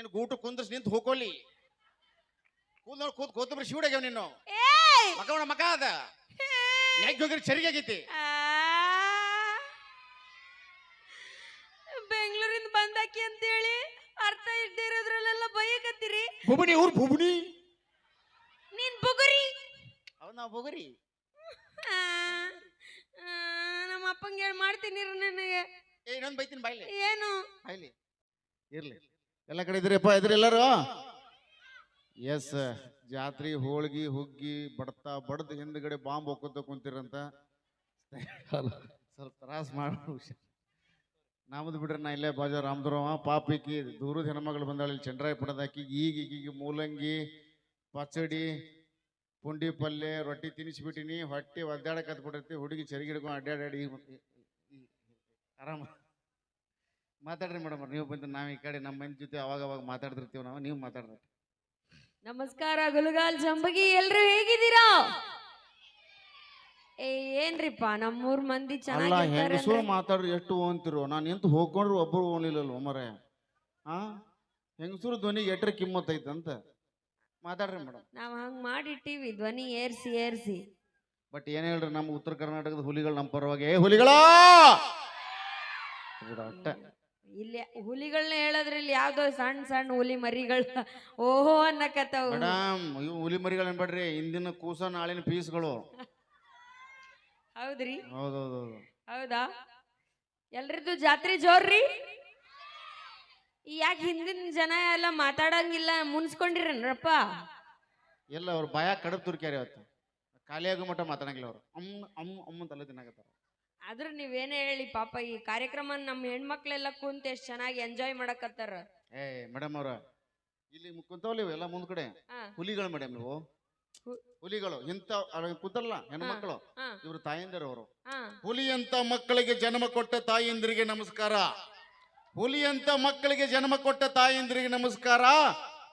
ನೀನು ಗೂಟು ಕುಂದ್ರಿಸಿ ನಿಂತು ಹೋಗೋಲಿ ಕೂದ್ ನೋಡಿ ಕೂತ್ ಕೂತಬ್ರಿ ಶಿವಡಾಗ್ಯಾವ ನೀನು ಮಗವಣ ಮಗ ಅದ. ನೆಗ್ ಹೋಗಿರಿ ಚರಿಗೆ ಆಗೈತಿ. ಬೆಂಗಳೂರಿಂದ ಬಂದಾಕಿ ಅಂತೇಳಿ ಅರ್ಥ ಇದ್ದೇ ಇರೋದ್ರಲ್ಲೆಲ್ಲ ಬೈಯಕತ್ತೀರಿ. ಬುಬುಣಿ ಊರ್ ಬುಬುಣಿ. ನೀನ್ ಬುಗುರಿ. ಅವ್ ನಾವು ಬುಗುರಿ. ನಮ್ಮ ಅಪ್ಪಂಗೆ ಹೇಳಿ ಮಾಡ್ತೀನಿ ನನಗೆ. ಇನ್ನೊಂದು ಬೈತೀನಿ ಬಾಯ್ಲಿ. ಏನು? ಬಾಯ್ಲಿ. ಇರ್ಲಿ. ಎಲ್ಲ ಕಡೆ ಇದ್ರಿಪ್ಪ ಇದ್ರಿ ಎಲ್ಲರೂ? ಎಸ್ ಜಾತ್ರಿ, ಹೋಳ್ಗಿ, ಹುಗ್ಗಿ, ಬಡ್ತಾ, ಬಡ್ದು ಹಿಂದ್ಗಡೆ ಬಾಂಬ್ ಹೋಗ್ಕೊತ ಕುಂತಿರಂತ. ಸ್ವಲ್ಪ ತ್ರಾಸ ಮಾಡ ನಮ್ದು ಬಿಡ್ರಿ, ನಾ ಇಲ್ಲೇ ಬಾಜಾ ರಾಮದುರವ ಪಾಪಿಕಿ ದೂರದ ಹೆಣ್ಮಗಳು ಬಂದಾಳ ಇಲ್ಲಿ ಚಂದ್ರಾಯಪಟ್ಟದಾಕಿ ಈಗ ಈಗ ಮೂಲಂಗಿ, ಪಚಡಿ, ಪುಂಡಿ ಪಲ್ಯ ರೊಟ್ಟಿ ತಿನ್ನಿಸ್ಬಿಟ್ಟಿನಿ ಹೊಟ್ಟೆ ಒದ್ದಾಡಕ್ಕೆ ಬಿಟ್ಟಿರ್ತಿ ಹುಡುಗಿ ಚರಿಗಿಡ್ಕೊಂಡು ಈ- ಆರಾಮ. ಮಾತಾಡ್ರಿ ಮೇಡಮ್ ನೀವು ಬಂದು ನಾವು ಈ ಕಡೆ ನಮ್ಮ ಮಂದಿ ಜೊತೆ ಅವಾಗ ಅವಾಗ ಮಾತಾಡ್ತಿರ್ತೀವಿ ನಾವು ನೀವು ಮಾತಾಡ್ರಿ. ನಮಸ್ಕಾರ ಗುಲಗಾಲ್ ಜಂಬಗಿ ಎಲ್ರು ಹೇಗಿದ್ದೀರಾ? ಏ ಏನ್ರಿಪ್ಪ ನಮ್ಮೂರ್ ಮಂದಿ ಅಲ್ಲ ಹೆಂಗಸರು ಅಂದ್ರೆ- ಮಾತಾಡ್ರಿ ಎಷ್ಟು ಓಂತಿರು ನಾನು ಎಂತ ಹೋಗ್ಕೊಂಡ್ರು ಒಬ್ಬರು ಓನ್ಲಿಲ್ಲಲ್ಲ ಒಮ್ಮರೆ ಹಾ ಹೆಂಗಸರು ಧ್ವನಿ ಎಟ್ರ ಕಿಮ್ಮತ್ತೈತೆ ಅಂತ ಮಾತಾಡ್ರಿ ಮೇಡಮ್. ನಾವ್ ಹಂಗ್ ಮಾಡಿಟ್ಟಿವಿ ಧ್ವನಿ ಏರ್ಸಿ ಏರ್ಸಿ. ಬಟ್ ಏನ್ ಹೇಳ್ರಿ ನಮ್ಮ ಉತ್ತರ ಕರ್ನಾಟಕದ ಹುಲಿಗಳು ನಮ್ಮ ಪರವಾಗಿ. ಏ ಹುಲಿಗಳ! ಅಟ್ಟ. ಹುಲಿಗಳನ್ನ ಹೇಳೋದ್ರಲ್ಲಿ ಯಾವ್ದೋ ಸಣ್ಣ ಸಣ್ಣ ಹುಲಿ ಮರಿಗಳು. ಓಹೋ ಅನ್ನಕತ್ತವು ಮೇಡಮ್ ಇವು ಹುಲಿ ಮರಿಗಳು ಅನ್ಬೇಡ್ರಿ ಇಂದಿನ ಕೂಸ ನಾಳಿನ ಪೀಸ್ಗಳು. ಹೌದ್ರಿ? ಹೌದೌದೌದು. ಹೌದಾ? ಎಲ್ರದ್ದು ಜಾತ್ರೆ ಜೋರ್ರಿ? ಯಾಕೆ ಹಿಂದಿನ ಜನ ಎಲ್ಲ ಮಾತಾಡಂಗಿಲ್ಲ ಮುನ್ಸ್ಕೊಂಡಿರನ್ರಪ್ಪ? ಎಲ್ಲ ಅವ್ರು ಭಯ ಕಡಪ್ ತುರ್ಕ್ಯಾರ ಇವತ್ತು. ಖಾಲಿ ಆಗೋ ಮಟ್ಟ ಮಾತಾಡಂಗಿಲ್ಲ ಅವ್ರು. ಅಮ್ಮ ಅಮ್ಮ ಅಮ್ಮ ತಲೆ ತಿನ್ನಾಕತ್ತಾರ. ಆದ್ರೂ ನೀವೇನೇ ಹೇಳಿ ಪಾಪ ಈ ಕಾರ್ಯಕ್ರಮ ನಮ್ಮ ಹೆಣ್ಮಕ್ಳೆಲ್ಲ ಕುಂತ ಎಷ್ಟ್ ಚೆನ್ನಾಗಿ ಎಂಜಾಯ್ ಮಾಡಕತ್ತಾರ. ಏ ಮೇಡಮ್ ಅವ್ರ ಇಲ್ಲಿ ಕುಂತವಲ್ಲ ಇವು ಎಲ್ಲ ಮುಂದ್ ಕಡೆ. ಹಾ. ಹುಲಿಗಳು ಮೇಡಮ್ ನೀವು. ಹು- ಹುಲಿಗಳು ಇಂತ ಕೂತಲ್ಲ ಹೆಣ್ಮಕ್ಳು. ಹಾ. ಇವ್ರು ತಾಯಂದಿರು ಅವರು. ಹಾ. ಹುಲಿ ಅಂತ ಮಕ್ಕಳಿಗೆ ಜನ್ಮ ಕೊಟ್ಟ ತಾಯಂದಿರಿಗೆ ನಮಸ್ಕಾರ. ಹುಲಿ ಅಂತ ಮಕ್ಕಳಿಗೆ ಜನ್ಮ ಕೊಟ್ಟ ತಾಯಂದಿರಿಗೆ ನಮಸ್ಕಾರ.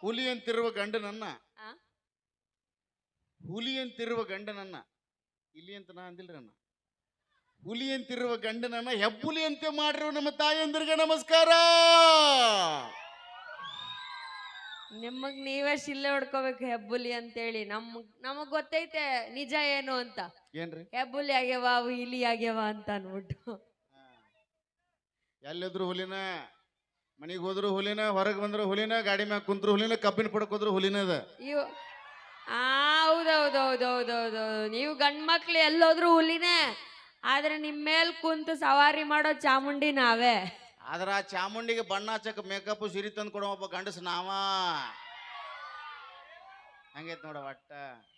ಹುಲಿ ಅಂತಿರುವ ಗಂಡನನ್ನ. ಆ? ಹುಲಿ ಅಂತಿರುವ ಗಂಡನನ್ನ. ಇಲ್ಲಿ ಅಂತ ನಾ ಅಂದಿಲ್ರಿ ಅಣ್ಣ. ಹುಲಿ ಅಂತಿರುವ ಗಂಡನನ್ನ ಹೆಬ್ಬುಲಿ ಅಂತೆ ಮಾಡಿರುವ ನಮ್ಮ ತಾಯಂದಿರಿಗೆ ನಮಸ್ಕಾರ. ನಿಮಗ್ ನೀವೇ ಶಿಲ್ಲೆ ಹೊಡ್ಕೋಬೇಕು ಹೆಬ್ಬುಲಿ ಅಂತೇಳಿ. ನಮ್ ನಮಗ್ ಗೊತ್ತೈತೆ ನಿಜ ಏನು ಅಂತ. ಏನ್ರಿ? ಹೆಬ್ಬುಲಿ ಆಗ್ಯಾವ ಇಲಿ ಆಗ್ಯಾವ ಅಂತ ಅನ್ಬಿಟ್ಟು. ಎಲ್ಲಿದ್ರು ಹುಲಿನ ಮನೆಗೆ ಹೋದ್ರು ಹುಲಿನ ಹೊರಗೆ ಬಂದ್ರು ಹುಲಿನ ಗಾಡಿ ಮ್ಯಾಗ ಕುಂತ್ರು ಹುಲಿನ ಕಬ್ಬಿನ ಪಡ್ಕೋದ್ರು ಹುಲಿನ ಅದ. ಇವ್ ಹೌದೌದೌದೌದೌದು. ನೀವು ಗಂಡ್ ಮಕ್ಳು ಎಲ್ಲೋದ್ರು ಹುಲಿನೇ. ಆದ್ರೆ ನಿಮ್ ಮೇಲ್ ಕುಂತು ಸವಾರಿ ಮಾಡೋ ಚಾಮುಂಡಿ ನಾವೇ. ಆದ್ರ ಆ ಚಾಮುಂಡಿಗೆ ಬಣ್ಣ ಚಕ್ ಮೇಕಪ್ ಸಿರಿ ತಂದು ಕೊಡೋ ಒಬ್ಬ ಗಂಡಸ ನಾವ. ಹಂಗೈತ್ ನೋಡ ಒಟ್ಟ.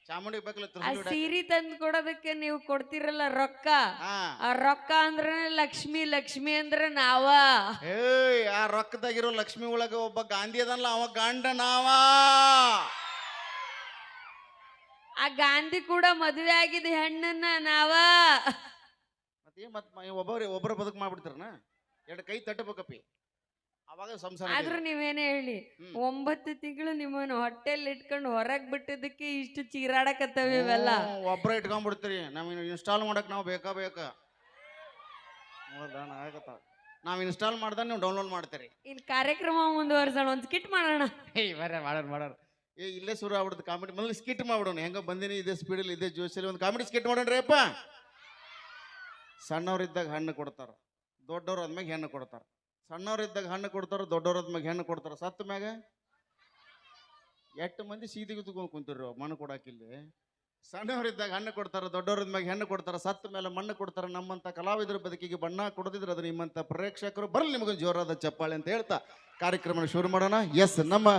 ಚಾಮುಂಡಿಗೆ ಬೇಕಲ್ಲ ಆ ತುರ್ಸಿ ಬಿಡಾಕ. ಸೀರೆ ತಂದು ಕೊಡೋದಕ್ಕೆ ನೀವು ಕೊಡ್ತಿರಲ್ಲ ರೊಕ್ಕ. ಹಾ. ಆ ರೊಕ್ಕ ಅಂದ್ರೆ ಲಕ್ಷ್ಮಿ ಲಕ್ಷ್ಮಿ ಅಂದ್ರೆ ನಾವ. ಏಯ್ ಆ ರೊಕ್ಕದಾಗಿರೋ ಲಕ್ಷ್ಮಿ ಒಳಗ ಒಬ್ಬ ಗಾಂಧಿ ಅದಲ್ಲ ಅವ ಗಂಡ ನಾವ. ಆ ಗಾಂಧಿ ಕೂಡ ಮದುವೆ ಆಗಿದ ಹೆಣ್ಣನ್ನ ನಾವ. ಮತ್ತೆ ಮತ್ ಒಬ್ಬರ ಒಬ್ಬರ ಬದುಕು ಮಾಡ್ಬಿಡ್ತಾರನ? ಎರಡು ಕೈ ತಟ್ಟಬೇಕಪ್ಪಿ. ಅವಾಗ ಸಂಸಾರ ಆದ್ರೂ ನೀವೇನೇ ಹೇಳಿ. ಒಂಬತ್ತು ತಿಂಗಳು ನಿಮ್ಮನ್ನು ಹೊಟ್ಟೆಲ್ ಇಟ್ಕೊಂಡು ಹೊರಗ್ ಬಿಟ್ಟಿದ್ದಕ್ಕೆ ಇಷ್ಟು ಚೀರಾಡಕತ್ತವ ಇವೆಲ್ಲ. ಒಬ್ರ ಇಟ್ಕೊಂಡ್ಬಿಡ್ತೀರಿ. ನಮಗೆ ಇನ್ಸ್ಟಾಲ್ ಮಾಡಕ್ ನಾವು ಬೇಕಾ ಬೇಕಾ? ಹೌದಾ ಆಗತ್ತ. ನಾವು ಇನ್ಸ್ಟಾಲ್ ಮಾಡ್ದ ನೀವು ಡೌನ್ಲೋಡ್ ಮಾಡ್ತೀರಿ. ಇನ್ ಕಾರ್ಯಕ್ರಮ ಮುಂದುವರ್ಸೋಣ ಒಂದ್ ಸ್ಕಿಟ್ ಮಾಡೋಣ. ಏಯ್ ಬರ ಮಾಡೋಣ ಮಾಡೋಣ ಏ ಇಲ್ಲೇ ಶುರು ಆಗ್ಬಿಡುತ್ತೆ ಕಾಮಿಡಿ ಮೊದಲು ಸ್ಕಿಟ್ ಮಾಡ್ಬಿಡೋಣ. ಹೆಂಗ ಬಂದಿನಿ ಇದೇ ಸ್ಪೀಡಲ್ಲಿ ಇದೇ ಜೋಶಲ್ಲಿ ಒಂದು ಕಾಮಿಡಿ ಸ್ಕಿಟ್ ಮಾಡೋಣ ಅಪ್ಪ. ಸಣ್ಣವ್ರಿದ್ದಾಗ ಹಣ್ಣು ಕೊಡ್ತಾರೆ, ದೊಡ್ಡವ್ರು ಆದ್ಮ್ಯಾಗ ಹೆಣ್ಣು ಕೊಡ್ತಾರ. ಸಣ್ಣವರಿದ್ದಾಗ ಹಣ್ಣು ಕೊಡ್ತಾರೆ, ದೊಡ್ಡವ್ರ ಆದ್ಮ್ಯಾಗ ಹೆಣ್ಣು ಕೊಡ್ತಾರೆ. ಸತ್ತ ಮ್ಯಾಗ ಎಟ್ಟು ಮಂದಿ ಸೀದಿಗೆ ತಗೊಂಡು ಕುಂತಿರು ಮಣ್ಣು ಕೊಡಾಕಿಲ್ಲಿ ಸಣ್ಣವರಿದ್ದಾಗ ಹಣ್ಣು ಕೊಡ್ತಾರ ದೊಡ್ಡವ್ರಿದ್ಮ್ಯಾಗ ಹೆಣ್ಣು ಕೊಡ್ತಾರೆ, ಸತ್ತ ಮೇಲೆ ಮಣ್ಣು ಕೊಡ್ತಾರೆ. ನಮ್ಮಂತ ಕಲಾವಿದರ ಬದುಕಿಗೆ ಬಣ್ಣ ಕೊಡದಿದ್ರೆ ಅದು ನಿಮ್ಮಂಥ ಪ್ರೇಕ್ಷಕರು ಬರಲಿ ನಿಮಗೊಂದು ಜೋರಾದ ಚಪ್ಪಾಳೆ ಅಂತ ಹೇಳ್ತಾ ಕಾರ್ಯಕ್ರಮ ಶುರು ಮಾಡೋಣ. ಎಸ್ ನಮ್ಮ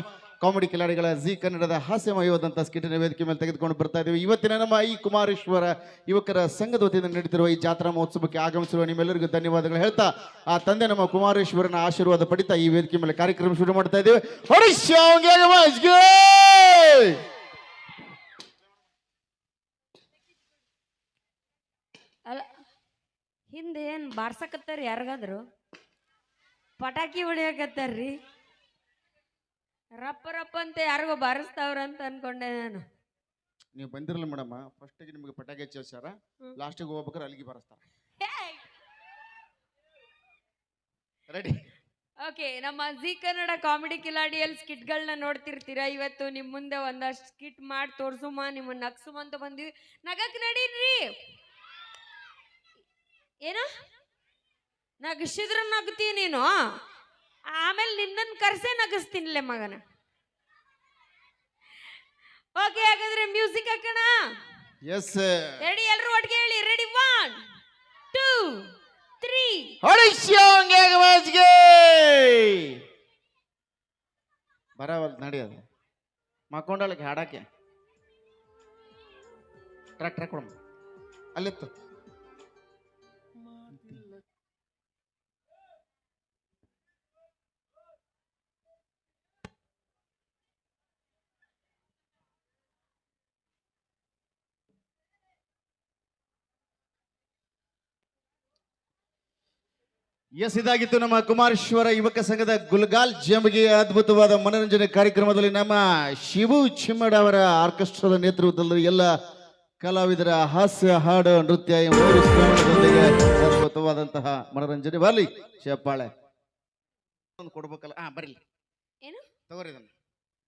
ಕಾಮಿಡಿ ಕಿಲಾಡಿಗಳ ಜಿ ಕನ್ನಡದ ಹಾಸ್ಯಮಯವಾದಂಥ ಸ್ಕಿಟಿನ ವೇದಿಕೆ ಮೇಲೆ ತೆಗೆದುಕೊಂಡು ಬರ್ತಾ ಇದ್ದೀವಿ. ಇವತ್ತಿನ ನಮ್ಮ ಈ ಕುಮಾರೇಶ್ವರ ಯುವಕರ ಸಂಘದ ವತಿಯಿಂದ ನಡೀತಿರುವ ಈ ಜಾತ್ರಾ ಮಹೋತ್ಸವಕ್ಕೆ ಆಗಮಿಸಿರುವ ನಿಮ್ಮೆಲ್ಲರಿಗೂ ಧನ್ಯವಾದಗಳು ಹೇಳ್ತಾ, ಆ ತಂದೆ ನಮ್ಮ ಕುಮಾರೇಶ್ವರನ ಆಶೀರ್ವಾದ ಪಡಿತಾ ಈ ವೇದಿಕೆ ಮೇಲೆ ಕಾರ್ಯಕ್ರಮ ಶುರು ಮಾಡ್ತಾ ಇದ್ದೀವಿ. ಹಿಂದೆ ಏನ್ ಬಾರ್ಸಕತ್ತಾರ ಯಾರಿಗಾದ್ರು? ಪಟಾಕಿ ಹೊಡಿಯಕತ್ತಾರ್ರಿ. ರಪ್ಪ ರಪ್ಪ ಅಂತ ಯಾರಿಗೋ ಬಾರಿಸ್ತಾವ್ರ ಅಂತ ಅನ್ಕೊಂಡೆ ನಾನು. ನೀವು ಬಂದಿರಲ್ಲ ಮೇಡಮ್ ಫಸ್ಟಿಗೆ ನಿಮಗೆ ಪಟಾಕಿ ಹಚ್ಚಾರ ಲಾಸ್ಟ್ ಲಾಸ್ಟಿಗೆ ಹೋಗ್ಬೇಕಾರೆ ಅಲ್ಲಿಗೆ ಬರಸ್ತಾರ. ರೆಡಿ ಓಕೆ ನಮ್ಮ ಜಿ ಕನ್ನಡ ಕಾಮಿಡಿ ಕಿಲಾಡಿಯಲ್ಲಿ ಸ್ಕಿಟ್ಗಳನ್ನ ನೋಡ್ತಿರ್ತೀರಾ? ಇವತ್ತು ನಿಮ್ಮ ಮುಂದೆ ಒಂದಷ್ಟು ಸ್ಕಿಟ್ ಮಾಡಿ ತೋರ್ಸುಮ ನಿಮ್ಮನ್ನ ನಗ್ಸುಮ ಅಂತ ಬಂದಿವಿ. ನಗಕ್ ನಡೀರಿ! ಏನ? ನಗಸಿದ್ರ ನಗ್ತೀಯ ನೀನು. ಆಮೇಲೆ ನಿನ್ನನ್ನು ಕರೆಸೇ ನಗಸ್ತೀನಿಲ್ಲೇ ಮಗನ. ಓಕೆ ಹಾಗಾದ್ರೆ ಮ್ಯೂಸಿಕ್ ಹಾಕೋಣ? ಎಸ್ ರೆಡಿ ಎಲ್ಲರೂ ಒಟ್ಟಿಗೆ ಹೇಳಿ. ರೆಡಿ ಒನ್ ಟೂ ತ್ರೀ ಹೊಡಿಸ್ಯೋಂಗೆ ಬರವಲ್ ನಡಿಯೋದು ಮಕ್ಕೊಂಡಳಕ್ಕೆ ಹಾಡಕ್ಕೆ. ಟ್ರ್ಯಾಕ್ ಟ್ರ್ಯಾಕ್ ಕೊಡಮ್ಮ ಅಲ್ಲಿತ್ತು. ಎಸ್ ಇದಾಗಿತ್ತು ನಮ್ಮ ಕುಮಾರೇಶ್ವರ ಯುವಕ ಸಂಘದ ಗುಲ್ಗಾಲ್ ಜಂಬಗಿ ಅದ್ಭುತವಾದ ಮನೋರಂಜನೆ ಕಾರ್ಯಕ್ರಮದಲ್ಲಿ ನಮ್ಮ ಶಿವು ಚಿಮ್ಮಡ ಅವರ ಆರ್ಕೆಸ್ಟ್ರಾದ ನೇತೃತ್ವದಲ್ಲಿ ಎಲ್ಲ ಕಲಾವಿದರ ಹಾಸ್ಯ ಹಾಡು ನೃತ್ಯ ಅದ್ಭುತವಾದಂತಹ ಮನೋರಂಜನೆ. ಬರಲಿ ಚಪ್ಪಾಳೆ. ಒಂದು ಕೊಡ್ಬೇಕಲ್ಲ? ಹಾ ಬರಲಿ. ಏನು? ತಗೋರಿ ಇದನ್ನ.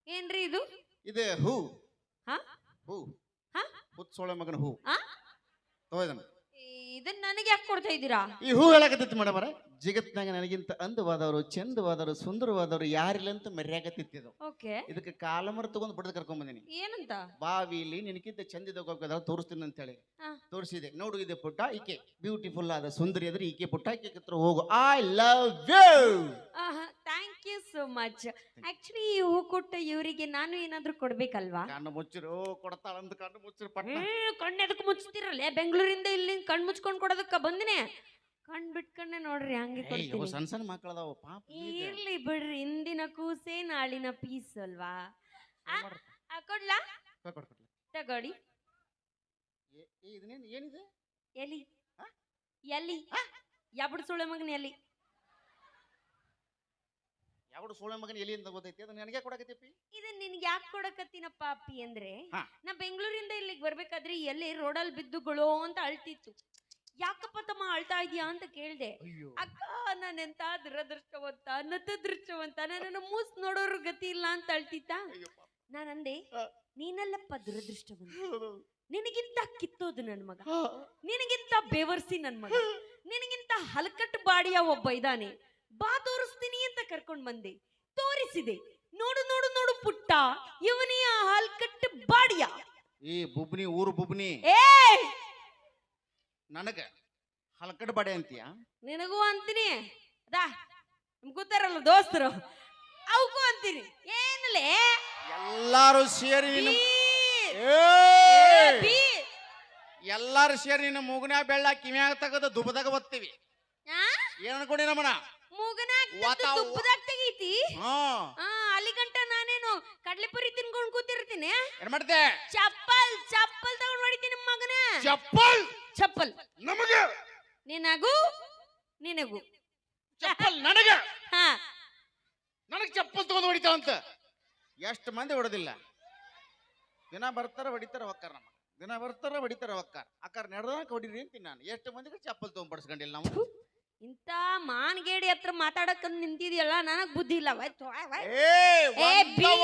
ಏನ್ರಿ ಇದು? ಇದೆ ಹೂ. ಹಾ? ಹೂ. ಹಾ? ಮಗನ ಹೂ? ತಗೋ ಇದನ್ನ. ಇದನ್ನ ನನಗೆ ಯಾಕೆ ಕೊಡ್ತಾ ಇದ್ದೀರಾ? ಈ ಹೂ ಹೇಳಕತ್ತೈತಿ ಮೇಡಮ್ ಅವರ. ಜಗತ್ನಾಗ ನನಗಿಂತ ಅಂದವಾದವರು ಚಂದವಾದವರು ಸುಂದರವಾದವರು ಯಾರಿಲ್ಲ ಅಂತ ಮರ್ಯಾಕತ್ತಿದ್ದು ಓಕೆ. ಇದಕ್ಕೆ ಕಾಲಮರ ತಗೊಂಡ್ ಬಡ್ದು ಕರ್ಕೊಂಡ್ ಬಂದಿನಿ. ಏನಂತ? ಬಾವಿಲಿ ನಿನಗಿಂತ ಚಂದಿದ ತೋರಿಸ್ತೀನಿ ಅಂತ ಹೇಳಿ. ತೋರಿಸಿದೆ. ನೋಡು ಇದೆ ಪುಟ್ಟ ಈಕೆ ಬ್ಯೂಟಿಫುಲ್ ಆದ ಸುಂದರಿ ಆದ್ರೆ ಈಕೆ ಪುಟ್ಟ ಈಕೆ ಹತ್ರ ಹೋಗು. I love you thank you so much actually ಈ ಹೂ ಕೊಟ್ಟು ಇವರಿಗೆ ನಾನು ಏನಾದ್ರೂ ಕೊಡ್ಬೇಕಲ್ವಾ? ಕಣ್ಣು ಮುಚ್ಚಿರು ಕೊಡ್ತಾಳಂತ ಕಣ್ಣು ಮುಚ್ಚಿರು ಪಟ್ಟ ಕಣ್ಣು ಎದಕ್ಕೆ ಮುಚ್ತಿರಲ್ಲ ಬೆಂಗಳೂರಿಂದ ಇಲ್ಲಿ ಕಣ್ಣು ಮುಚ್ಕೊಂಡು ಕೊಡೋದಕ್ಕ ಬಂದಿನಿ? ಕಣ್ ಬಿಟ್ಕೊಂಡೆ ನೋಡ್ರಿ ಹಂಗೆ ಕೊಡ್ತೀನಿ. ಸಣ್ಣ ಸಣ್ಣ ಮಕ್ಕಳದಾವ ಪಾಪ ಇರ್ಲಿ ಬಿಡ್ರಿ ಇಂದಿನ ಕೂಸೆ ನಾಳಿನ ಪೀಸ್ ಅಲ್ವಾ? ಆ? ಆ, ಕೊಡ್ಲಾ? ಕೊಡ್, ಕೊಡ್, ಕೊಡ್. ತಗೊಳ್ಳಿ. ಇದನ್ನೇನ್ ಏನಿದೆ? ಎಲಿ. ಆ? ಎಲಿ. ಯಾಬಡ್ ಸುಳೆ ಮಗನ ಎಲಿ. ಯಾವ ಸೋಳೆ ಮಗನ ಎಲ್ಲಿಂದ ಅಂತ ಗೊತ್ತೈತಿ? ಅದನ್ನ ನನಗೆ ಕೊಡಕತ್ತಿ ಇದನ್ನ ನಿನ್ಗೆ ಯಾಕೆ ಕೊಡಕತ್ತೀನಪ್ಪ ಅಪ್ಪಿ ಅಂದ್ರೆ ಹಾ. ನಾ ಬೆಂಗಳೂರಿಂದ ಇಲ್ಲಿಗೆ ಬರ್ಬೇಕಾದ್ರೆ ಎಲ್ಲಿ ರೋಡಲ್ಲಿ ಬಿದ್ದುಗಳೋ ಅಂತ ಅಳ್ತಿತ್ತು. ಯಾಕಪ್ಪ ತಮ್ಮ ಅಳ್ತಾ ಇದೀಯಾ ಅಂತ ಕೇಳ್ದೆ. ಅಯ್ಯೋ. ಅಕ್ಕ ನಾನೆಂತ ದುರದೃಷ್ಟವಂತ ನತದೃಷ್ಟವಂತ ನನ್ನನ್ನು ಮೂಸ್ ನೋಡೋರು ಗತಿ ಇಲ್ಲ ಅಂತ ಅಳ್ತಿತ್ತ? ನಾನು ನಾನಂದೆ ಆ. ನೀನಲ್ಲಪ್ಪ ದುರದೃಷ್ಟವಂತ. ನಿನಗಿಂತ ಕಿತ್ತೋದು ನನ್ ಮಗ. ನಿನಗಿಂತ ಬೇವರ್ಸಿ ನನ್ ಮಗ. ನಿನಗಿಂತ ಹಲಕಟ್ಟು ಬಾಡಿಯ ಒಬ್ಬ ಇದ್ದಾನೆ ಬಾ ತೋರಿಸ್ತೀನಿ ಅಂತ ಕರ್ಕೊಂಡ್ ಬಂದೆ. ತೋರಿಸಿದೆ. ನೋಡು ನೋಡು ನೋಡು ಪುಟ್ಟ ಇವನಿಯ ಆ ಹಲ್ಕಟ್ಟು ಬಾಡಿಯ. ಏ ಬುಬ್ನಿ ಊರು ಬುಬ್ನಿ. ಏ! ನನಗ ಹಲಕಡ್ ಬಡೆ ಅಂತೀಯ? ನಿನಗೂ ಅಂತೀನಿ. ಅದಾ ನಿಮ್ಗ್ ಗೊತ್ತಾರಲ್ಲ ದೋಸ್ತರು. ಅವಕ್ಕೂ ಅಂತೀನಿ. ಏನಲೇ? ಎಲ್ಲಾರು ಸೇರಿ ನಿನ್ನ ಏ! ಬಿ. ಎಲ್ಲಾರು ಸೇರಿ ನಿನ್ನ ಮೂಗನ್ಯಾಗ ಬೆಳ್ಳ ಕಿವ್ಯಾಗ ತೆಗೆದು ದುಬದಾಗ ಬತ್ತೀವಿ. ಆ? ಏನ್ ಅನ್ಕೊಂಡಿ ನಮ್ಮನ ಮೂಗನಾಗ್ ವಾತಾವ- ತುಪ್ಪದಾಗ ತೆಗೀತಿ? ಹಾ. ಆ ಅಲ್ಲಿ ಗಂಟ ನಾನೇನು ಕಡ್ಲೆಪುರಿ ತಿನ್ಕೊಂಡು ಕೂತಿರ್ತೀನಿ? ಏನ್ ಮಾಡ್ತೆ ಚಪ್ಪಲ್ ಚಪ್ಪಲ್ ತಗೊಂಡ್ ಹೊಡಿತೀನಿ ಮಗನ? ಚಪ್ಪಲ್? ಚಪ್ಪಲ್. ನಮಗ? ನಿನಗೂ ನಿನಗೂ. ಚಪ್ಪಲ್ ನನಗೆ? ಹಾ. ನನಗ್ ಚಪ್ಪಲ್ ತಗೊಂಡ್ ಹೊಡಿತಾವಂತ ಎಷ್ಟು ಮಂದಿ ಹೊಡೆದಿಲ್ಲ. ದಿನ ಬರ್ತಾರ ಹೊಡಿತಾರ ಹೊಕ್ಕಾರ ನಮ್ಮ ದಿನ ಬರ್ತಾರ ಹೊಡಿತಾರ ಹೊಕ್ಕಾರ. ಅಕ್ಕಾರ ನಡೆದಾಗ ಹೊಡಿರಿ ಅಂತೀನಿ ನಾನು. ಎಷ್ಟು ಮಂದಿಗೆ ಚಪ್ಪಲ್ ತಗೊಂಡ್ ಬಡ್ಸ್ಕೊಂಡಿಲ್ಲ ನಾವು? ಇಂತ ಮಾನ್ಗೇಡಿ ಹತ್ರ ಮಾತಾಡಕ್ ನಿಂತಿದ್ಯಲ್ಲ ನನಗ್ ಬುದ್ಧಿ ಇಲ್ಲ.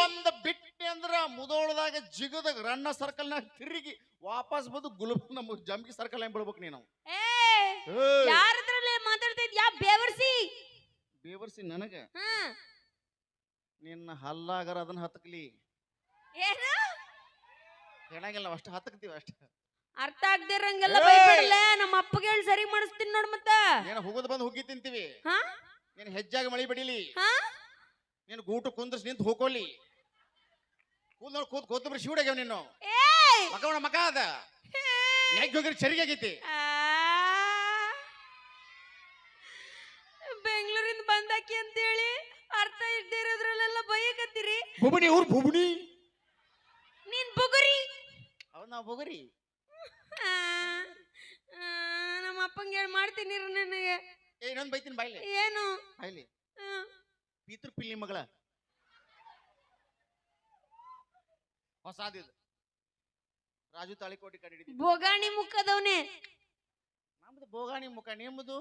ಒಂದು ಬಿಟ್ಟೆ ಅಂದ್ರ ಮುದೋಳದಾಗ ಜಿಗದ ರಣ್ಣ ಸರ್ಕಲ್ ನಾಗ ತಿರುಗಿ ವಾಪಸ್ ಬಂದು ಗುಲ್ಬ ನಮ್ಮ ಜಂಬಿ ಸರ್ಕಲ್ ಹೆಂಗ್ ಬಿಡ್ಬೇಕು ನೀನು ಯಾರ ಹತ್ರಲೇ ಮಾತಾಡ್ತಾ ಬೇವರ್ಸಿ? ಬೇವರ್ಸಿ ನನಗ? ನಿನ್ನ ಹಲ್ಲಾಗರ ಅದನ್ನ ಹತ್ತಕ್ಲಿ ಏನು? ಹೇಳಂಗಿಲ್ಲ ಅಷ್ಟು ಹತ್ತಕ್ತೀವಿ ಅಷ್ಟ. ಅರ್ಥ ಆಗ್ದಿರಂಗೆಲ್ಲ ಏಯ್! ಬೈಬಿಡಲೆ ನಮ್ಮ ಅಪ್ಪಗೆ ಹೇಳಿ ಸರಿ ಮಾಡಿಸ್ತೀನಿ ನೋಡ್ ಮತ್ತ. ನೀನು ಹೋಗೋದು ಬಂದು ಹುಗ್ಗಿ ತಿಂತೀವಿ. ಹಾ? ನೀನು ಹೆಜ್ಜಾಗಿ ಮಳಿ ಬಡಿಲಿ. ಹಾ? ನೀನು ಗೂಟು ಕುಂದ್ರಸ್ ನಿಂತು ಹೋಗೋಲಿ ಕೂದ್ ನೋಡಿ ಕೂತ್ ಕೂತ್ ಶಿವಡಾಗ್ಯಾವ ನೀನು. ಏಯ್! ಮಗ ಮಗ ಮಕ ಅದ ನೆಗ್ ಹೋಗಿರಿ ಸರಿಗೆ ಆಗೈತಿ. ಆ. ಬೆಂಗಳೂರಿಂದ ಬಂದಾಕಿ ಅಂತೇಳಿ ಅರ್ಥ ಇಲ್ದೇ ಇರೋದ್ರಲ್ಲೆಲ್ಲ ಬೈಯಕತ್ತೀರಿ. ಬುಬುಣಿ ಊರ್ ಬುಬುಣಿ ನೀನ್ ಬುಗುರಿ. ಅವ್ ನಾವು ಬುಗುರಿ. ನಮ್ಮ ಅಪ್ಪಂಗೆ ಹೇಳಿ ಮಾಡ್ತೀನಿ ಇರು ನನಗೆ. ಏ ಇನ್ನೊಂದು ಬೈತೀನಿ ಬಾಯ್ಲಿ ಏನು? ಬಾಯ್ಲಿ ಆ, ಪಿತೃ ಪಿಲ್ಲಿ ಮಗಳ. ಹೊಸಾದಿದು. ರಾಜು ತಾಳಿಕೋಟಿ ಕಡೆ ಹಿಡಿದಿ ಬೊಗಾಣಿ ಮುಖದವನೇ. ನಮ್ದು ಬೋಗಾಣಿ ಮುಖ ನಿಮ್ಮದು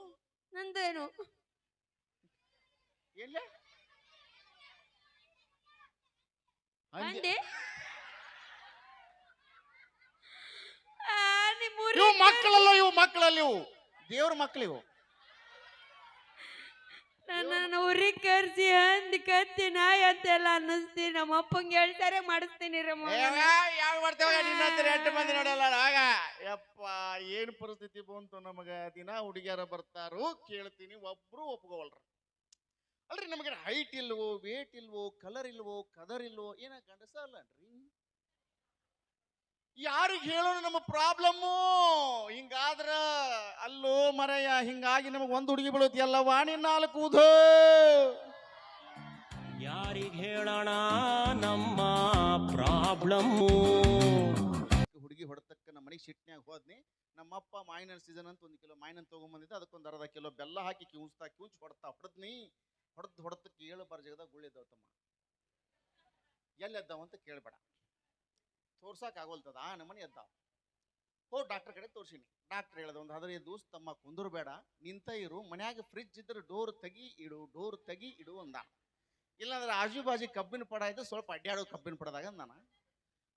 ನಂದೇನು ಎಲ್ಲ? ಅಂದೆ ಆ, ನಿಮ್ ಊರಿಗೆ ಇವು ಮಕ್ಕಳಲ್ಲ ಇವು ಮಕ್ಕಳಲ್ಲ ಇವು. ದೇವ್ರ ಮಕ್ಕಳು ಇವು. ನನ್ನ ಊರಿಗೆ ಕರ್ಸಿ ಹಂದಿ ಕತ್ತಿ ನಾಯಿ ಅಂತೆಲ್ಲ ಅನ್ನಿಸ್ತೀನಿ. ನಮ್ಮ ಅಪ್ಪಂಗೆ ಹೇಳ್ತಾರೆ ಮಾಡಿಸ್ತೀನಿ ರಮ್ಮ ಯಾವ ಎಂಟು ಮಂದಿ ನೋಡಲ್ಲ ಆಗ. ಯಪ್ಪ ಏನು ಪರಿಸ್ಥಿತಿ ಬಂತು ನಮಗ? ದಿನ ಹುಡುಗಿಯರ ಬರ್ತಾರು ಕೇಳ್ತೀನಿ ಒಬ್ರು ಒಪ್ಕೋವಲ್ರ ಅಲ್ರಿ ನಮಗೆ ಹೈಟ್ ಇಲ್ವೋ ವೇಟ್ ಇಲ್ವೋ ಕಲರ್ ಇಲ್ವೋ ಕದರ್ ಇಲ್ವೋ ಏನ ಗಂಡಸ ಅಲ್ಲನ್ರಿ? ಯಾರಿಗೆ ಹೇಳೋಣ ನಮ್ಮ ಪ್ರಾಬ್ಲಮ್ಮು? ಹಿಂಗಾದ್ರ ಅಲ್ಲೋ ಮರಯ್ಯ ಹಿಂಗಾಗಿ ನಮಗ್ ಒಂದು ಹುಡುಗಿ ಬೀಳುತ್ತೆ ಎಲ್ಲ ವಾಣಿ ನಾಲ್ಕು ಯಾರಿಗೆ ಹೇಳೋಣ ನಮ್ಮ ಪ್ರಾಬ್ಲಮ್ಮು? ಹುಡುಗಿ ಹೊಡೆತಕ್ಕ ನಮ್ಮ ಮನೆಗೆ ಸಿಟ್ನ್ಯಾಗ ಹೋದ್ನಿ. ನಮ್ಮಪ್ಪ ಮಾಯಿನ ಸೀಸನ್ ಅಂತ ಒಂದು ಕಿಲೋ ಮಾಯಿನ ತೊಗೊಂಬಂದಿದ್ದೆ ಅದಕ್ಕೊಂದು ಅರ್ಧ ಕಿಲೋ ಬೆಲ್ಲ ಹಾಕಿ ಕಿವುಚ್ತಾ ಕಿವುಚ್ ಹೊಡ್ತಾ ಹೊಡೆದ್ನಿ. ಹೊಡೆದು ಹೊಡೆದಕ್ಕೆ ಏಳು ಬಾರ್ ಜಗದಾಗ ಗುಳಿದ್ದಾವ ತಮ್ಮ. ಎಲ್ಲಿ ಎದ್ದಾವ ಅಂತ ಕೇಳಬೇಡ. ತೋರ್ಸಕ್ ಆಗೋಲ್ತದ ಆ ನಮ್ಮನೆ ಎದ್ದಾವ ಹೋ ಡಾಕ್ಟರ್ ಕಡೆ ತೋರ್ಸಿನಿ. ಡಾಕ್ಟರ್ ಹೇಳಿದ ಒಂದು, ಹದಿನೈದು ದಿವಸ ತಮ್ಮ ಕುಂದರ್ಬೇಡ ನಿಂತ ಇರು. ಮನ್ಯಾಗ ಫ್ರಿಜ್ ಇದ್ರೆ ಡೋರ್ ತೆಗಿ ಇಡು ಡೋರ್ ತೆಗಿ ಇಡು ಅಂದ ಇಲ್ಲಾಂದ್ರೆ ಆಜು ಬಾಜು ಕಬ್ಬಿನ ಪಡ ಇದ್ದು ಸ್ವಲ್ಪ ಅಡ್ಡಾಡೋ ಕಬ್ಬಿನ ಪಡದಾಗ ನಾನು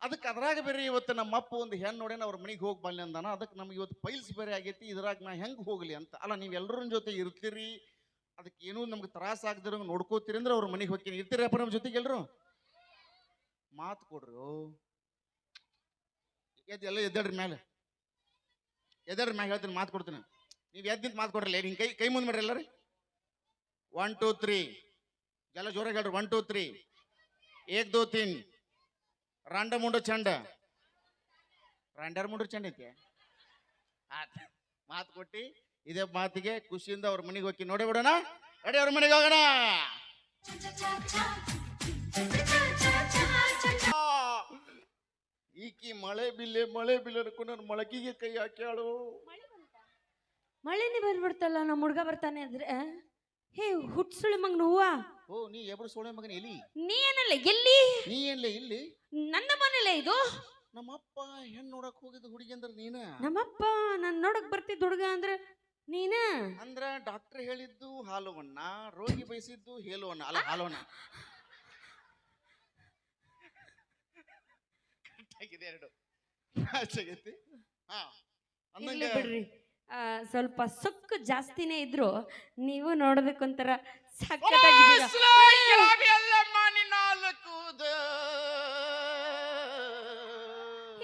ಅದಕ್ಕೆ ಅದ್ರಾಗ ಬೇರೆ ಇವತ್ತು ನಮ್ಮ ಅಪ್ಪ ಒಂದು ಹೆಣ್ಣು ನೋಡೇನ ಅವ್ರ ಮನೆಗೆ ಹೋಗಿ ಬಲ್ಲೆ ಅಂದಾನ. ಅದಕ್ಕೆ ನಮ್ಗೆ ಇವತ್ತು ಪೈಲ್ಸ್ ಬೇರೆ ಆಗೈತಿ, ಇದ್ರಾಗ ನಾ ಹೆಂಗೆ ಹೋಗ್ಲಿ ಅಂತ. ಅಲ್ಲ, ನೀವು ಎಲ್ಲರ ಜೊತೆ ಇರ್ತೀರಿ? ಅದಕ್ಕೆ ಏನೂ ನಮ್ಗೆ ತ್ರಾಸ ಆಗದಿರೋ ನೋಡ್ಕೋತೀರಿ ಅಂದ್ರೆ ಅವ್ರ ಮನೆಗೆ ಹೋಗ್ತೀನಿ. ಇರ್ತೀರಪ್ಪ ನಮ್ಮ ಜೊತೆಗೆ ಎಲ್ರು? ಮಾತು ಕೊಡ್ರಿ. ಎದ್ದು ಎಲ್ಲ ಎದ್ದಾಡ್ರಿ ಮೇಲೆ ಎದ್ದಾಡ್ರಿ ಮ್ಯಾಲೆ ಹೇಳ್ತೀನಿ, ಮಾತು ಕೊಡ್ತೀನಿ. ನೀವು ಎದ್ದಿಂತ ಮಾತು ಕೊಡ್ರಲ್ಲ ಹಿಂಗೆ ಕೈ ಕೈ ಮುಂದೆ ಮಾಡ್ರಿ ಎಲ್ಲರಿ. ಒನ್ ಟೂ ತ್ರೀ ಎಲ್ಲ ಜೋರಾಗಿ ಹೇಳ್ರಿ ಒನ್ ಟೂ ತ್ರೀ ಏಕ್, ದೋ, ತೀನ್. ರಾಂಡ, ಮುಂಡು, ಚಂಡ. ರಾಂಡರ್ ಮುಂಡು ಚಂಡ ಐತಿ. ಮಾತು ಕೊಟ್ಟು ಇದೇ ಮಾತಿಗೆ ಖುಷಿಯಿಂದ ಅವ್ರ ಮನೆಗೆ ಹೋಗಿ ನೋಡಿ ಬಿಡೋಣ. ರೆಡಿ ಅವ್ರ ಮನೆಗೆ ಹೋಗೋಣ. ಈಕಿ ಮಳೆ ಬಿಲ್ಲೆ ಮಳೆ ಬಿಲ್ಲೆ ಅನ್ಕೊಂಡು ನನ್ನ ಮೊಳಕಿಗೆ ಕೈ ಹಾಕ್ಯಾಳು. ಮಳೆನೇ ಬಂದ್ಬಿಡ್ತಲ್ಲ ನಮ್ಮ ಹುಡ್ಗ ಬರ್ತಾನೆ ಅಂದ್ರೆ? ಹೇ ಹುಟ್ಸುಳಿ ಮಗನ ಹೂವ. ಓ ನೀ ಎಬ್ರು ಸೋಳೆ ಮಗನ ಎಲ್ಲಿ? ನೀ ಏನಲ್ಲ ಎಲ್ಲಿ? ನೀ ಏನ್ಲೆ ಇಲ್ಲಿ? ನನ್ನ ಮನೇಲೆ ಇದು? ನಮ್ಮಪ್ಪ ಹೆಣ್ಣು ನೋಡಕ್ ಹೋಗಿದ್ದು ಹುಡುಗಿ ಅಂದ್ರೆ ನೀನ? ನಮ್ಮಪ್ಪ ನನ್ ನೋಡಕ್ ಬರ್ತಿದ್ ಹುಡುಗ ಅಂದ್ರೆ ನೀನ? ಅಂದ್ರ ಡಾಕ್ಟರ್ ಹೇಳಿದ್ದು ಹಾಲುವನ್ನ ರೋಗಿ ಬಯಸಿದ್ದು ಹೇಳುವನ್ನ ಅಲ್ಲ ಹಾಲುವನ್ನ ಕರೆಕ್ಟಾಗಿದೆ ಎರಡು. ಆಗೈತಿ ಹಾ ಇರ್ಲಿ ಅಂದಂಗ ಬಿಡ್ರಿ. ಆ, ಸ್ವಲ್ಪ ಸೊಕ್ಕು ಜಾಸ್ತಿನೇ ಇದ್ರು ನೀವು ನೋಡೋದಕ್ಕೊಂಥರ ಸಖತ್ತಾಗಿದ್ದೀರಾ?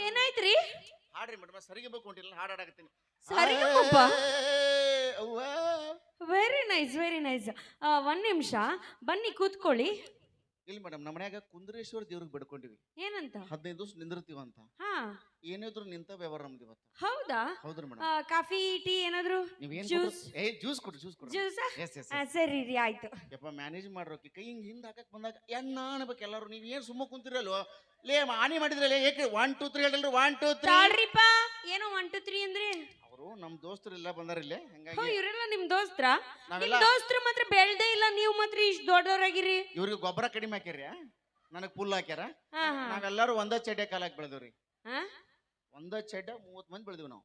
ಏನಾಯ್ತ್ರಿ? ಹಾಡ್ರಿ ಮೇಡಮ್ ಸರಿಗೆ ಬೇಕು ಹೊಂಟಿಲ್ಲ ಹಾಡು ಹಾಡಾಕತ್ತೀನಿ ಸರಿಗಮಪ? ಅವ್ವ. ವೆರಿ ನೈಸ್ ವೆರಿ ನೈಸ್ ಒಂದ್ ನಿಮಿಷ ಬನ್ನಿ ಕೂತ್ಕೊಳ್ಳಿ. ಇಲ್ಲಿ ಮೇಡಮ್ ನಮ್ಮ ಮನ್ಯಾಗ ಕುಂದ್ರೇಶ್ವರ ದೇವ್ರಿಗೆ ಬಿಡ್ಕೊಂಡಿವಿ. ಏನಂತ? ಹದಿನೈದು ದಿವಸ ನಿಂದಿರ್ತೀವ ಅಂತ ಹಾ. ಏನಿದ್ರು ನಿಂತ ವ್ಯವಹಾರ ನಮ್ದು ಇವತ್ತು. ಹೌದಾ? ಹೌದ್ರಿ ಮೇಡಮ್. ಆ, ಕಾಫಿ ಟೀ ಏನಾದ್ರು? ನೀವೇನ್ ಜ್ಯೂಸ್ ಏ ಜ್ಯೂಸ್ ಕೊಡ್ರಿ ಜ್ಯೂಸ್ ಕೊಡ್ರಿ. ಜ್ಯೂಸ್ ಎಸ್ ಎಸ್ ಸರಿ ರೀ ಆಯ್ತು. ಯಪ್ಪ ಮ್ಯಾನೇಜ್ ಮಾಡ್ರೋಕೆ ಕೈ ಹಿಂಗ್ ಹಿಂದ್ ಹಾಕಕ್ ಬಂದಾಗ ಎಣ್ಣ ಅನ್ಬೇಕು ಎಲ್ಲರೂ? ನೀವ್ ಏನ್ ಸುಮ್ಮ ಕುಂತಿರಲ್ವ? ಲೇ ಆನಿ ಮಾಡಿದ್ರಲ್ಲ ಏಕೆ? ಒನ್ ಟೂ ತ್ರೀ ಹೇಳಿಲ್ರಿ ಒನ್ ಟೂ ತ್ರೀ ತಾಳ್ರಿಪ್ಪ ಏನೋ ಒನ್ ಟು ತ್ರೀ ಅಂದ್ರೆ. ಅವರು ನಮ್ ದೋಸ್ತರು ಎಲ್ಲ ಬಂದಾರ ಇಲ್ಲೇ? ಹೋ ಹಂಗಾಗಿ? ಇವರೆಲ್ಲ ನಿಮ್ ದೋಸ್ತ್ರ? ನಿಮ್ ನಾವೆಲ್ಲ ದೋಸ್ತ್ರ ಮಾತ್ರ ಬೆಳ್ದೇ ಇಲ್ಲ ನೀವು ಮಾತ್ರ ಇಷ್ಟು ದೊಡ್ಡವರಾಗಿರಿ. ಇವ್ರಿಗೆ ಗೊಬ್ಬರ ಕಡಿಮೆ ಹಾಕಿರಿ ನನಗ್ ಫುಲ್ ಹಾಕ್ಯಾರ? ಹಾ ಹಾ. ನಾವೆಲ್ಲರೂ ಒಂದ ಚಡ್ಡೆ ಕಾಲಕ್ಕೆ ಬೆಳೆದವ್ರಿ. ಹಾ? ಒಂದ ಚಡ್ಡ ಮೂವತ್ ಮಂದಿ ಬೆಳೆದಿವಿ ನಾವು.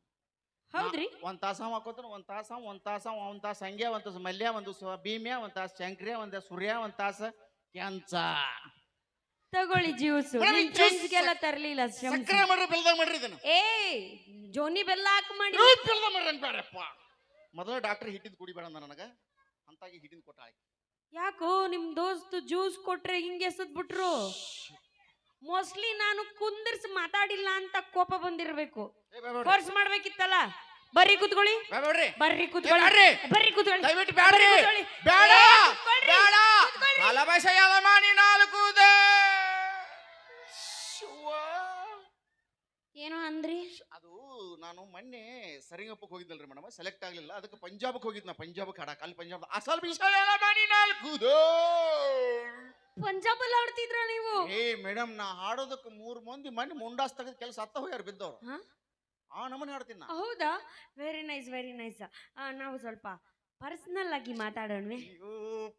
ಹೌದ್ರಿ. ಒಂದ್ ತಾಸ ಹಾಕೋತಾನ ಒಂದ್ ತಾಸ ಒಂದ್ ತಾಸ ಒಂದ್ ತಾಸ ಹಂಗೆ ಒಂದ್ ತಾಸ ಮಲ್ಯ ಒಂದು ಭೀಮ್ಯ ಒಂದ್ ತಾಸ ಶಂಕ್ರಿಯ ಒಂದ್ ತಾಸ ಸೂರ್ಯ ಒಂದ್ ತಾಸ ಕ್ಯಾಂಚ ತಗೊಳ್ಳಿ ಜ್ಯೂಸ್. ಜ್ಯೂಸ್ಗೆಲ್ಲ ನಿಮ್ ಫ್ರೆಂಡ್ಸ್ಗೆಲ್ಲ ತರ್ಲಿಲ್ಲ ಶ್ರಮಿಸಿ. ಸಕ್ಕರೆ ಮಾಡ್ರಿ ಬೆಲ್ದಾಗ ಮಾಡ್ರಿ ಇದನ್ನ. ಏ ಜೋನಿ ಬೆಲ್ಲ ಹಾಕಿ ಮಾಡಿ. ಬೆಲ್ಲ ಮಾಡ್ರಿ ಬೇಡಪ್ಪ ಮೊದಲು ಡಾಕ್ಟರ್ ಹಿಟ್ಟಿದ್ ಕುಡಿಬೇಡ ಅಂದ ನನಗ. ಅಂತಾಗಿ ಹಿಟ್ಟಿನ ಕೊಟ್ಟ ಯಾಕೋ ನಿಮ್ ದೋಸ್ತ್ ಜ್ಯೂಸ್ ಕೊಟ್ರೆ ಹಿಂಗೆ ಎಸದ್ ಬಿಟ್ರು ಮೋಸ್ಟ್ಲಿ ನಾನು ಕುಂದಿರ್ಸಿ ಮಾತಾಡಿಲ್ಲ ಅಂತ ಕೋಪ ಬಂದಿರ್ಬೇಕು. ಫೋರ್ಸ್ ಮಾಡ್ಬೇಕಿತ್ತಲ್ಲ? ಬರ್ರಿ ಕೂತ್ಕೊಳ್ಳಿ. ಬೇಡ್ರಿ ಬರ್ರಿ ಕೂತ್ಕೊಳ್ಳಿ. ಬರ್ರಿ ಕೂತ್ಕೊಳ್ಳಿ. ದಯವಿಟ್ಟು ಬೇಡ್ರಿ ಕೂತ್ಕೊಳ್ಳಿ. ಬೇಡ ಬೇಡ. ಬೇಡ ಕೂತ್ಕೊಳ್ರಿ. ಯಾವ ಮಾಡಿ ಏನೋ ಅಂದ್ರಿ? ಅದು ನಾನು ಮೊನ್ನೆ ಸರಿಂಗಪ್ಪಕ್ಕೆ ಹೋಗಿದ್ದಲ್ರಿ ಮೇಡಮ್ ಸೆಲೆಕ್ಟ್ ಆಗ್ಲಿಲ್ಲ. ಅದಕ್ಕೆ ಪಂಜಾಬಕ್ಕೆ ಹೋಗಿದ್ನ ಪಂಜಾಬಕ್ಕೆ ಹಾಡಕ್ ಅಲ್ಲಿ ಪಂಜಾಬ್ ಅಸಲ್ ವಿಷಯ ಮಾಡಿ ನಾಲ್ಕುದು ಪಂಜಾಬ್ ಅಲ್ಲಿ ಆಡ್ತಿದ್ರ ನೀವು? ಏ ಮೇಡಮ್ ನಾ ಹಾಡೋದಕ್ಕೆ ಮೂರು ಮಂದಿ ಮನೆ ಮುಂಡಾಸ್ ತೆಗೆದ ಕೆಲಸ ಹತ್ತ ಹೋಗ್ಯಾರ ಬಿದ್ದವ್ರು? ಆ ನಮನೆ ಹಾಡ್ತೀನಿ ಹೌದಾ? ವೆರಿ ನೈಸ್ ವೆರಿ ನೈಸ್ ನಾವು ಸ್ವಲ್ಪ ಪರ್ಸನಲ್ ಆಗಿ ಮಾತಾಡೋಣ